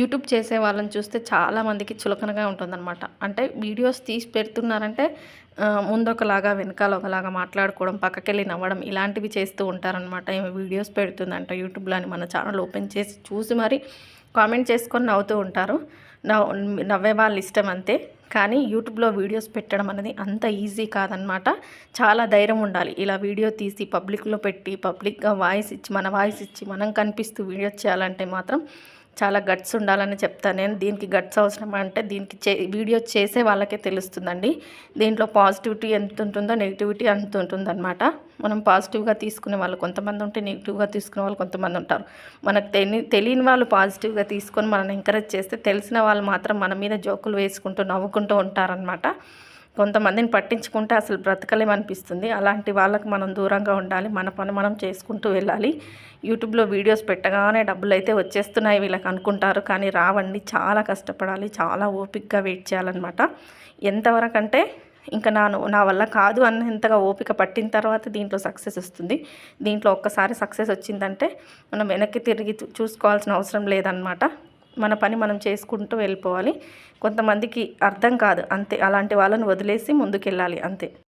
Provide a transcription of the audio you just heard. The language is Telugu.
యూట్యూబ్ చేసే వాళ్ళని చూస్తే చాలామందికి చులకనగా ఉంటుందన్నమాట. అంటే వీడియోస్ తీసి పెడుతున్నారంటే ముందొకలాగా వెనకాల ఒకలాగా మాట్లాడుకోవడం పక్కకెళ్ళి నవ్వడం ఇలాంటివి చేస్తూ ఉంటారనమాట ఏమి వీడియోస్ పెడుతుందంట యూట్యూబ్లో అని మన ఛానల్ ఓపెన్ చేసి చూసి మరి కామెంట్ చేసుకొని నవ్వుతూ ఉంటారు. నవ్ నవ్వే వాళ్ళ ఇష్టం అంతే. కానీ యూట్యూబ్లో వీడియోస్ పెట్టడం అనేది అంత ఈజీ కాదనమాట చాలా ధైర్యం ఉండాలి. ఇలా వీడియో తీసి పబ్లిక్లో పెట్టి పబ్లిక్గా వాయిస్ ఇచ్చి మన వాయిస్ ఇచ్చి మనం కనిపిస్తూ వీడియో చేయాలంటే మాత్రం చాలా గట్స్ ఉండాలని చెప్తాను నేను దీనికి గట్స్ అవసరం అంటే దీనికి చే వీడియో చేసే వాళ్ళకే తెలుస్తుందండి. దీంట్లో పాజిటివిటీ ఎంత ఉంటుందో నెగిటివిటీ అంత ఉంటుందన్నమాట. మనం పాజిటివ్గా తీసుకునే వాళ్ళు కొంతమంది ఉంటే నెగిటివ్గా తీసుకునే వాళ్ళు కొంతమంది ఉంటారు. మనకు తెలి తెలియని వాళ్ళు పాజిటివ్గా తీసుకొని మనల్ని ఎంకరేజ్ చేస్తే తెలిసిన వాళ్ళు మాత్రం మన మీద జోకులు వేసుకుంటూ నవ్వుకుంటూ ఉంటారనమాట కొంతమందిని పట్టించుకుంటే అసలు బ్రతకలేమనిపిస్తుంది. అలాంటి వాళ్ళకి మనం దూరంగా ఉండాలి. మన పని మనం చేసుకుంటూ వెళ్ళాలి. యూట్యూబ్లో వీడియోస్ పెట్టగానే డబ్బులు అయితే వచ్చేస్తున్నాయి వీళ్ళకి అనుకుంటారు. కానీ రావండి. చాలా కష్టపడాలి. చాలా ఓపికగా వెయిట్ చేయాలన్నమాట. ఎంతవరకు అంటే ఇంకా నాను నా వల్ల కాదు అన్నంతగా ఓపిక పట్టిన తర్వాత దీంట్లో సక్సెస్ వస్తుంది. దీంట్లో ఒక్కసారి సక్సెస్ వచ్చిందంటే మనం వెనక్కి తిరిగి చూసుకోవాల్సిన అవసరం లేదనమాట మన పని మనం చేసుకుంటూ వెళ్ళిపోవాలి. కొంతమందికి అర్థం కాదు అంతే. అలాంటి వాళ్ళని వదిలేసి ముందుకెళ్ళాలి అంతే.